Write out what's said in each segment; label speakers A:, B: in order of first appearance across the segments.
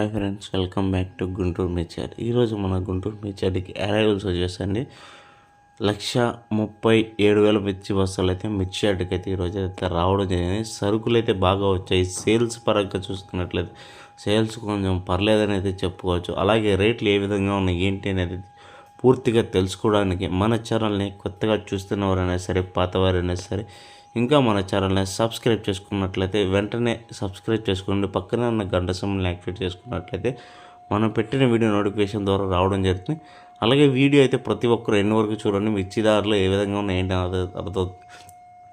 A: Hi friends welcome back to Guntur మిర్చాడ్ ఈరోజు మన Guntur మిర్చాడ్కి arrivals వచ్చేసండి. లక్ష ముప్పై ఏడు వేల మిర్చి బస్సులు అయితే మిర్చి యార్డ్కి అయితే ఈరోజు అయితే రావడం జరిగింది. సరుకులు అయితే బాగా వచ్చాయి. సేల్స్ పరంగా చూసుకున్నట్లయితే సేల్స్ కొంచెం పర్లేదని అయితే చెప్పుకోవచ్చు. అలాగే రేట్లు ఏ విధంగా ఉన్నాయి ఏంటి అనేది పూర్తిగా తెలుసుకోవడానికి మన ఛానల్ని కొత్తగా చూస్తున్నవారైనా సరే పాతవారైనా సరే ఇంకా మన ఛానల్ని సబ్స్క్రైబ్ చేసుకున్నట్లయితే వెంటనే సబ్స్క్రైబ్ చేసుకోండి పక్కనే ఉన్న గంట సమయంలో యాక్టివేట్ చేసుకున్నట్లయితే మనం పెట్టిన వీడియో నోటిఫికేషన్ ద్వారా రావడం జరుగుతుంది. అలాగే వీడియో అయితే ప్రతి ఒక్కరు ఎన్ని వరకు చూడండి మిర్చిదారులు ఏ విధంగా ఉన్నాయి ఏంటి అర్థం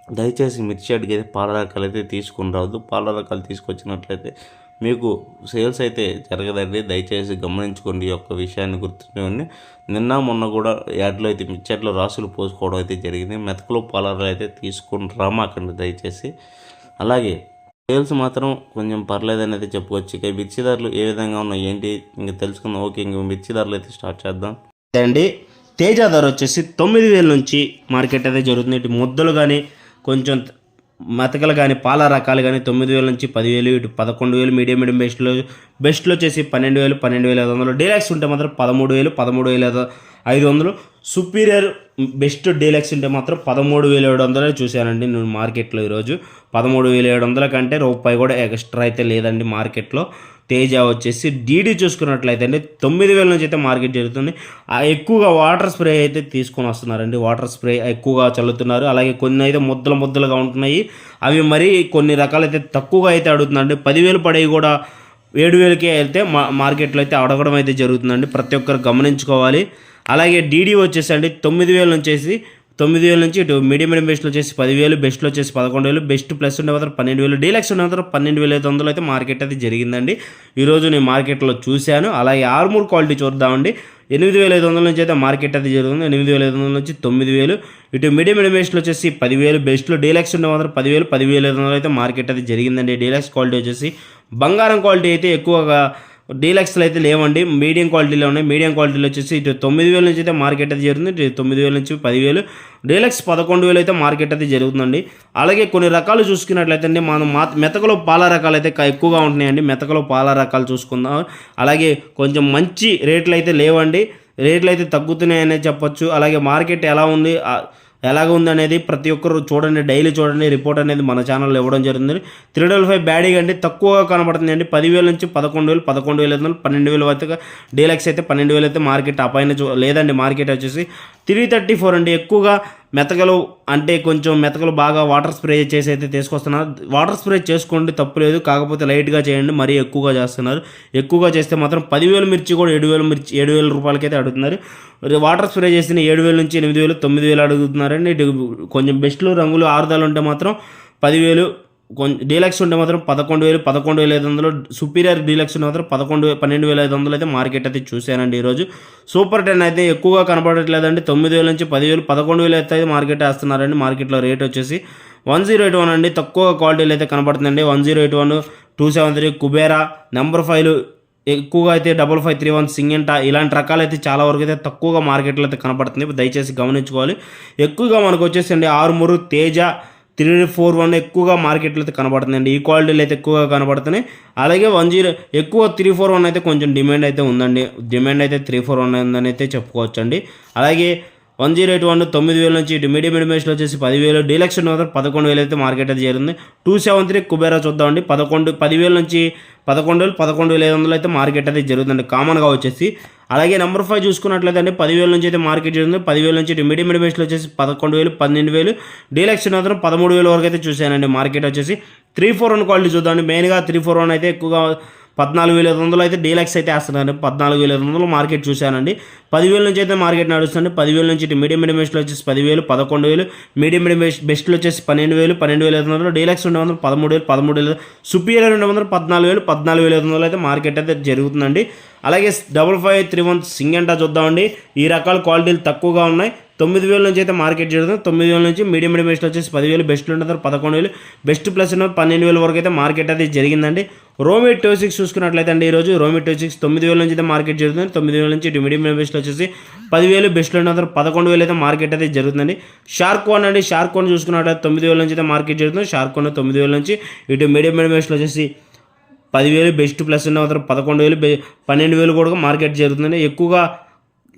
A: దయచేసి మిర్చి అడిగి అయితే పాల రకాలు అయితే తీసుకుని రావద్దు. పాల రకాలు తీసుకొచ్చినట్లయితే మీకు సేల్స్ అయితే జరగదండి. దయచేసి గమనించుకోండి ఈ యొక్క విషయాన్ని గుర్తుంచుకోండి నిన్న మొన్న కూడా యాడ్లో అయితే మిర్చెట్లో రాసులు పోసుకోవడం అయితే జరిగింది. మెతకలు పాలర్లు అయితే తీసుకుని రామాకండి దయచేసి. అలాగే సేల్స్ మాత్రం కొంచెం పర్లేదని అయితే చెప్పుకోవచ్చు. ఇక మిర్చి ధరలు ఏ విధంగా ఉన్నాయి ఏంటి ఇంకా తెలుసుకుందాం. ఓకే ఇంక మిర్చి ధరలు అయితే స్టార్ట్ చేద్దాం.
B: అండి తేజ ధర వచ్చేసి తొమ్మిది వేల నుంచి మార్కెట్ అయితే జరుగుతుంది. ముద్దలు కానీ కొంచెం మెతకలు కానీ పాల రకాలు కానీ తొమ్మిది వేల నుంచి పదివేలు ఇటు పదకొండు వేలు మీడియం మీడియం బెస్ట్లో బెస్ట్లో వచ్చేసి పన్నెండు వేలు పన్నెండు వేల ఐదు వందలు. డీలాక్స్ ఉంటే మాత్రం పదమూడు వేలు పదమూడు వేల ఐదు వందలు. సుపీరియర్ బెస్ట్ డీలక్స్ ఉంటే మాత్రం పదమూడు వేల ఏడు వందలే చూశానండి నేను మార్కెట్లో ఈరోజు. పదమూడు వేల ఏడు వందల కంటే రూపాయి కూడా ఎక్స్ట్రా అయితే లేదండి మార్కెట్లో. తేజ వచ్చేసి డీడీ చూసుకున్నట్లయితే అండి తొమ్మిది వేల నుంచి అయితే మార్కెట్ జరుగుతుంది. ఆ ఎక్కువగా వాటర్ స్ప్రే అయితే తీసుకొని వస్తున్నారండి. వాటర్ స్ప్రే ఎక్కువగా చల్లుతున్నారు. అలాగే కొన్ని అయితే ముద్దలు ముద్దలుగా ఉంటున్నాయి. అవి మరి కొన్ని రకాలైతే తక్కువగా అయితే అడుగుతున్నారండి పదివేలు పడేవి కూడా ఏడు వేలకే అయితే మా మార్కెట్లో అయితే అడగడం అయితే జరుగుతుందండి. ప్రతి ఒక్కరు గమనించుకోవాలి. అలాగే డీడీ వచ్చేసండి తొమ్మిది వేల నుంచి తొమ్మిది వేల నుంచి ఇటు మీడియం మీడియం బెస్ట్లో వచ్చేసి పదివేలు బెస్ట్లో వచ్చేసి పదకొండు వేలు బెస్ట్ ప్లస్ ఉండే మాత్రం పన్నెండు వేలు డీలక్స్ ఉండే మాత్రం పన్నెండు వేల ఐదు వందలు అయితే మార్కెట్ అయితే జరిగిందండి. ఈరోజు నేను మార్కెట్లో చూశాను. అలాగే ఆర్మూర్ క్వాలిటీ చూద్దామండి. ఎనిమిది వేల ఐదు వందల నుంచి అయితే మార్కెట్ అయితే జరుగుతుంది. ఎనిమిది వేల ఐదు వందల నుంచి తొమ్మిది వేలు. ఇటు మీడియం మీడియం బెస్ట్లో వచ్చేసి పదివేలు బెస్ట్లో డీలక్స్ ఉండే మాత్రం పదివేలు పదివేల ఐదు వందలు అయితే మార్కెట్ అయితే జరిగిందండి. డీలక్స్ క్వాలిటీ వచ్చేసి బంగారం క్వాలిటీ అయితే ఎక్కువగా డీలక్స్లో అయితే లేవండి. మీడియం క్వాలిటీలో ఉన్నాయి. మీడియం క్వాలిటీలో వచ్చేసి ఇటు తొమ్మిది వేల నుంచి అయితే మార్కెట్ అయితే జరుగుతుంది. ఇటు తొమ్మిది వేల నుంచి పదివేలు. డీలక్స్ పదకొండు వేలు అయితే మార్కెట్ అయితే జరుగుతుందండి. అలాగే కొన్ని రకాలు చూసుకున్నట్లయితే అండి మనం మా మెతకలో పాల రకాలు అయితే ఎక్కువగా ఉంటున్నాయండి. మెతకలో పాల రకాలు చూసుకుందాం. అలాగే కొంచెం మంచి రేట్లు అయితే లేవండి. రేట్లు అయితే తగ్గుతున్నాయనే చెప్పొచ్చు. అలాగే మార్కెట్ ఎలా ఉంది? ఎలాగ ఉంది అనేది ప్రతి ఒక్కరు చూడండి డైలీ చూడండి రిపోర్ట్ అనేది మన ఛానల్లో ఇవ్వడం జరుగుతుంది త్రీ డబల్ ఫైవ్ బ్యాడీ అంటే తక్కువగా కనబడుతుంది అండి. పదివేల నుంచి పదకొండు వేలు పదకొండు వేలు ఐదు వందలు పన్నెండు వేలు వరకు డీలక్స్ అయితే పన్నెండు వేలు అయితే మార్కెట్ ఆ పైన చూ- లేదండి మార్కెట్ వచ్చేసి త్రీ థర్టీ ఫోర్ అండి. ఎక్కువగా మెతకలు అంటే కొంచెం మెతకలు బాగా వాటర్ స్ప్రే చేసి అయితే తీసుకొస్తున్నారు. వాటర్ స్ప్రే చేసుకోండి తప్పు లేదు. కాకపోతే లైట్గా చేయండి మరీ ఎక్కువగా చేస్తున్నారు. ఎక్కువగా చేస్తే మాత్రం పదివేలు మిర్చి కూడా ఏడు వేలు మిర్చి ఏడు వేల రూపాయలకైతే అడుగుతున్నారు. వాటర్ స్ప్రే చేసిన ఏడు వేల నుంచి ఎనిమిది వేలు తొమ్మిది వేలు అడుగుతున్నారండి. కొంచెం బెస్ట్లు రంగులు ఆరుదాలు ఉంటే మాత్రం పదివేలు డీలక్స్ ఉంటే మాత్రం పదకొండు వేలు పదకొండు వేల ఐదు వందలు సుపీరియర్ డీలక్స్ ఉంటే మాత్రం పదకొండు పన్నెండు వేల ఐదు వందలు అయితే మార్కెట్ అయితే చూశానండి ఈరోజు. సూపర్ టెన్ అయితే ఎక్కువగా కనపడట్లేదండి తొమ్మిది వేల నుంచి పదివేలు పదకొండు వేలు అయితే మార్కెట్ వేస్తున్నారండి. మార్కెట్లో రేట్ వచ్చేసి వన్ జీరో ఎయిట్ వన్ అండి. తక్కువ క్వాలిటీలు అయితే కనపడుతుందండి one zero eight one two seven three Kubera number five ఎక్కువగా అయితే డబల్ ఫైవ్ త్రీ వన్ సింగంట ఇలాంటి రకాలు అయితే చాలా వరకు అయితే తక్కువగా మార్కెట్లో అయితే కనపడుతుంది దయచేసి గమనించుకోవాలి. ఎక్కువగా మనకు వచ్చేసి అండి ఆరుమూరు తేజ త్రీ ఫోర్ వన్ ఎక్కువగా మార్కెట్లో అయితే కనబడుతుందండి. ఈ క్వాలిటీలు అయితే ఎక్కువగా కనబడుతున్నాయి. అలాగే వన్ జీరో ఎక్కువ త్రీ ఫోర్ వన్ అయితే కొంచెం డిమాండ్ అయితే ఉందండి. డిమాండ్ అయితే త్రీ ఫోర్ వన్ ఉందని అయితే చెప్పుకోవచ్చండి. అలాగే వన్ జీరో ఎయిట్ వన్ తొమ్మిది వేల నుంచి ఇటు మీడియం మీడియం వచ్చేసి పదివేలు డీలక్స్ మాత్రం పదకొండు వేలు అయితే మార్కెట్ అయితే చేరింది. టూ సెవెన్ త్రీ కుబేరా చూద్దామండి పదకొండు పదివేల నుంచి పదకొండు వేలు పదకొండు వేల ఐదు వందలు అయితే మార్కెట్ అయితే జరుగుతుంది. కామన్గా వచ్చేసి. అలాగే నెంబర్ ఫైవ్ చూసుకున్నట్లయితే అండి పదివేల నుంచి అయితే మార్కెట్ జరుగుతుంది. పదివేల నుంచి ఇటు మీడియం మీడియం బేస్లో వచ్చేసి పదకొండు వేలు పన్నెండు వేలు. డీలక్స్ మాత్రం పదమూడు వేల వరకు అయితే చూశానండి మార్కెట్ వచ్చేసి. త్రీ ఫోర్ వన్ క్వాలిటీ చూద్దామండి మెయిన్గా త్రీ ఫోర్ వన్ అయితే ఎక్కువగా పద్నాలుగు వేల ఐదు వందలు అయితే డీలక్స్ అయితే వేస్తున్నారు. పద్నాలుగు వేల ఐదు వందలు మార్కెట్ చూశానండి. పదివేల నుంచి అయితే మార్కెట్ నడుస్తుంది. పదివేల నుంచి ఇటు మీడియం మీడియం బెస్ట్లో వచ్చేసి పదివేలు పదకొండు వేలు. మీడియం మీడియం బెస్ట్ బెస్ట్లో వచ్చేసి పన్నెండు వేలు పన్నెండు వేల ఐదు వందలు. డీలక్స్ రెండు వందలు పదమూడు వేలు పదమూడు వేలు. సుపీరియర్ రెండు వందలు పద్నాలుగు వేలు పద్నాలుగు వేల ఐదు వందలు అయితే మార్కెట్ అయితే జరుగుతుందండి. అలాగే డబుల్ ఫైవ్ త్రీ వన్ సింగంటా చూద్దామండి. ఈ రకాల క్వాలిటీలు తక్కువగా ఉన్నాయి. తొమ్మిది వేల నుంచి అయితే మార్కెట్ జరుగుతుంది. తొమ్మిది వేల నుంచి మీడియం మీడియం బెస్ట్ వచ్చేసి పదివేలు బెస్ట్లు ఉంటుంది పదకొండు వేలు. బెస్ట్ ప్లస్ ఉన్న పన్నెండు వేల వరకు అయితే మార్కెట్ అయితే జరిగిందండి. రోమి టూ సిక్స్ చూసుకున్నట్లయితే అండి ఈరోజు రోమి టూ సిక్స్ తొమ్మిది వేల నుంచి అయితే మార్కెట్ జరుగుతుంది. తొమ్మిది వేల నుంచి ఇటు మీడియం మీడియం బెస్ట్లు వచ్చేసి పదివేలు బెస్ట్లు ఉన్న పదకొండు వేలు అయితే మార్కెట్ అయితే జరుగుతుందండి. షార్క్ వన్ అండి షార్క్ వన్ చూసుకున్నట్లయితే తొమ్మిది వేల నుంచి అయితే మార్కెట్ జరుగుతుంది. షార్క్ వన్ తొమ్మిది వేల నుంచి ఇటు మీడియం మీడియం బెస్ట్లు వచ్చేసి పదివేలు బెస్ట్ ప్లస్ ఉన్న తర్వాత పదకొండు వేలు పన్నెండు వేలు కూడా మార్కెట్ జరుగుతుంది ఎక్కువగా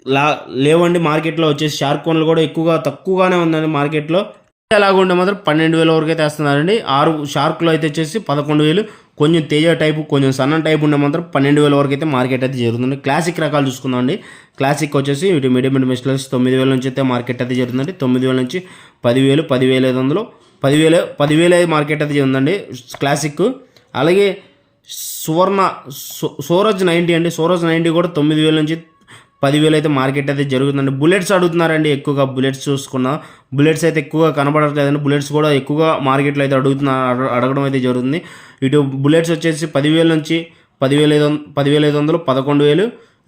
B: లా లేవండి మార్కెట్లో వచ్చేసి షార్క్ కోన్లు కూడా ఎక్కువగా తక్కువగానే ఉందండి మార్కెట్లో. ఎలాగుంటే మాత్రం పన్నెండు వేల వరకు అయితే వేస్తున్నారండి. ఆరు షార్క్లో అయితే వచ్చేసి పదకొండు వేలు. కొంచెం తేజ టైపు కొంచెం సన్న టైపు ఉండే మాత్రం పన్నెండు వేల వరకు అయితే మార్కెట్ అయితే జరుగుతుంది క్లాసిక్ రకాలు చూసుకుందాం అండి. క్లాసిక్ వచ్చేసి ఇటు మీడియం మీడియం తొమ్మిది వేల నుంచి అయితే మార్కెట్ అయితే జరుగుతుందండి తొమ్మిది వేల నుంచి పదివేలు పదివేల ఐదు వందలు పదివేల పదివేల మార్కెట్ అయితే ఉందండి క్లాసిక్. అలాగే సువర్ణ సో- సూరజ్ నైంటీ అండి. సూరజ్ నైంటీ కూడా తొమ్మిది వేల నుంచి పదివేలు అయితే మార్కెట్ అయితే జరుగుతుందండి. బుల్లెట్స్ అడుగుతున్నారండి ఎక్కువగా. బుల్లెట్స్ చూసుకున్నా బుల్లెట్స్ అయితే ఎక్కువగా కనబడట్లేదండి. బుల్లెట్స్ కూడా ఎక్కువగా మార్కెట్లో అయితే అడుగుతున్నారు అడగడం అయితే జరుగుతుంది. ఇటు బుల్లెట్స్ వచ్చేసి పదివేల నుంచి పదివేల ఐదు వంద పదివేల ఐదు వందలు పదకొండు వేలు.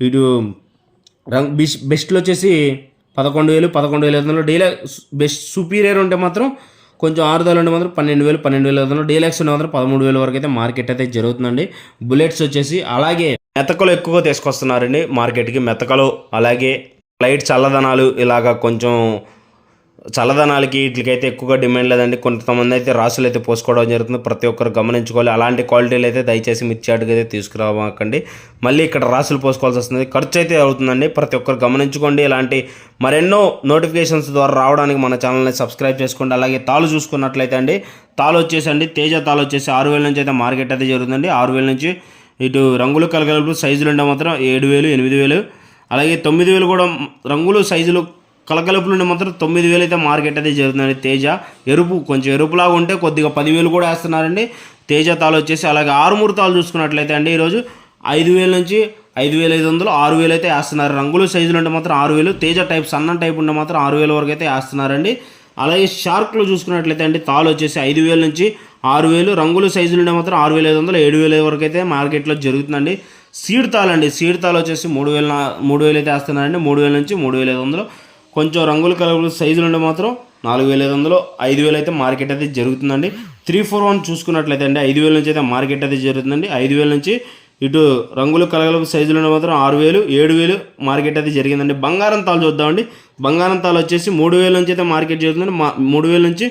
B: ఇటు రంగ్ బిష్ బెస్ట్లో వచ్చేసి పదకొండు వేలు పదకొండు వేల ఐదు వందలు. డీలాక్స్ బెస్ట్ సుపీరియర్ ఉంటే మాత్రం కొంచెం ఆరుదల ఉంటే మాత్రం పన్నెండు వేలు పన్నెండు వేల ఐదు వందలు. డీలక్స్ ఉంటే మాత్రం పదమూడు వేల వరకు అయితే మార్కెట్ అయితే జరుగుతుందండి. బుల్లెట్స్ వచ్చేసి అలాగే మెతకలు ఎక్కువగా తీసుకొస్తున్నారండి మార్కెట్కి. మెతకలు అలాగే లైట్ చల్లదనాలు ఇలాగ కొంచెం చల్లదనాలకి వీటికైతే ఎక్కువగా డిమాండ్ లేదండి. కొంతమంది అయితే రాసులు అయితే పోసుకోవడం జరుగుతుంది. ప్రతి ఒక్కరు గమనించుకోవాలి. అలాంటి క్వాలిటీలు అయితే దయచేసి మిర్చాటుగా అయితే తీసుకురావకండి. మళ్ళీ ఇక్కడ రాసులు పోసుకోవాల్సి వస్తుంది. ఖర్చు అయితే అవుతుందండి. ప్రతి ఒక్కరు గమనించుకోండి. ఇలాంటి మరెన్నో నోటిఫికేషన్స్ ద్వారా రావడానికి మన ఛానల్ని సబ్స్క్రైబ్ చేసుకోండి. అలాగే తాలు చూసుకున్నట్లయితే అండి తాలు వచ్చేసండి తేజ తాలు వచ్చేసి ఆరు వేల నుంచి అయితే మార్కెట్ అయితే జరుగుతుందండి. ఆరు వేల నుంచి ఇటు రంగులు కలగలుపు సైజులు ఉంటే మాత్రం ఏడు వేలు ఎనిమిది వేలు అలాగే తొమ్మిది వేలు కూడా రంగులు సైజులు కలకలుపులు ఉండే మాత్రం తొమ్మిది వేలు అయితే మార్కెట్ అయితే జరుగుతుందండి తేజ. ఎరుపు కొంచెం ఎరుపులాగా ఉంటే కొద్దిగా పదివేలు కూడా వేస్తున్నారండి. తేజ తాలు వచ్చేసి అలాగే ఆరుమూరు తాలు చూసుకున్నట్లయితే అండి ఈరోజు ఐదు వేల నుంచి ఐదు వేల ఐదు వందలు ఆరు వేలు అయితే వేస్తున్నారు. రంగులు సైజులు ఉంటే మాత్రం ఆరు వేలు తేజ టైప్ సన్న టైప్ ఉంటే మాత్రం ఆరు వేల వరకు అయితే వేస్తున్నారండి. అలాగే షార్క్లో చూసుకున్నట్లయితే అండి తాలు వచ్చేసి ఐదు వేల నుంచి ఆరు వేలు. రంగుల సైజులుండే మాత్రం ఆరు వేల ఐదు వందలు ఏడు వేల వరకు అయితే మార్కెట్లో జరుగుతుందండి. సీడ్ తాలు అండి సీడ్ తాలు వచ్చేసి మూడు వేల మూడు వేలు అయితే వేస్తున్నారండి. మూడు వేల నుంచి మూడు వేల ఐదు వందలు. కొంచెం రంగులు కలర్ సైజులు ఉంటే మాత్రం నాలుగు వేల ఐదు వందలు ఐదు వేలు అయితే మార్కెట్ అయితే జరుగుతుందండి. త్రీ ఫోర్ వన్ చూసుకున్నట్లయితే అండి ఐదు వేల నుంచి అయితే మార్కెట్ అయితే జరుగుతుందండి. ఐదు వేల నుంచి ఇటు రంగులు కలగలుపు సైజులు మాత్రం ఆరు వేలు ఏడు వేలు మార్కెట్ అయితే జరిగిందండి. బంగారం తాలు చూద్దామండి. బంగారం తాలు వచ్చేసి మూడు వేల నుంచి అయితే మార్కెట్ జరుగుతుందండి. మా మూడు వేల నుంచి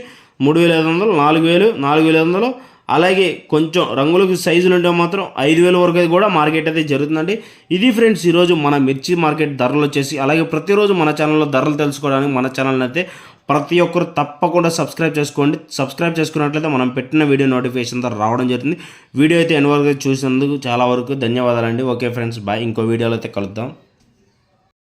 B: మూడు వేల ఐదు వందలు నాలుగు వేలు నాలుగు వేల ఐదు వందలు అలాగే కొంచెం రంగులకు సైజులు ఉంటే మాత్రం ఐదు వేల వరకు అయితే కూడా మార్కెట్ అయితే జరుగుతుందండి. ఇది ఫ్రెండ్స్ ఈరోజు మన మిర్చి మార్కెట్ ధరలు వచ్చేసి అలాగే ప్రతిరోజు మన ఛానల్లో ధరలు తెలుసుకోవడానికి మన ఛానల్ని అయితే ప్రతి ఒక్కరు తప్పకుండా సబ్స్క్రైబ్ చేసుకోండి. సబ్స్క్రైబ్ చేసుకున్నట్లయితే మనం పెట్టిన వీడియో నోటిఫికేషన్ రావడం జరుగుతుంది. వీడియో అయితే ఎన్ని వరకు చూసినందుకు చాలా వరకు ధన్యవాదాలండి. Okay friends bye. ఇంకో వీడియోలో అయితే కలుద్దాం.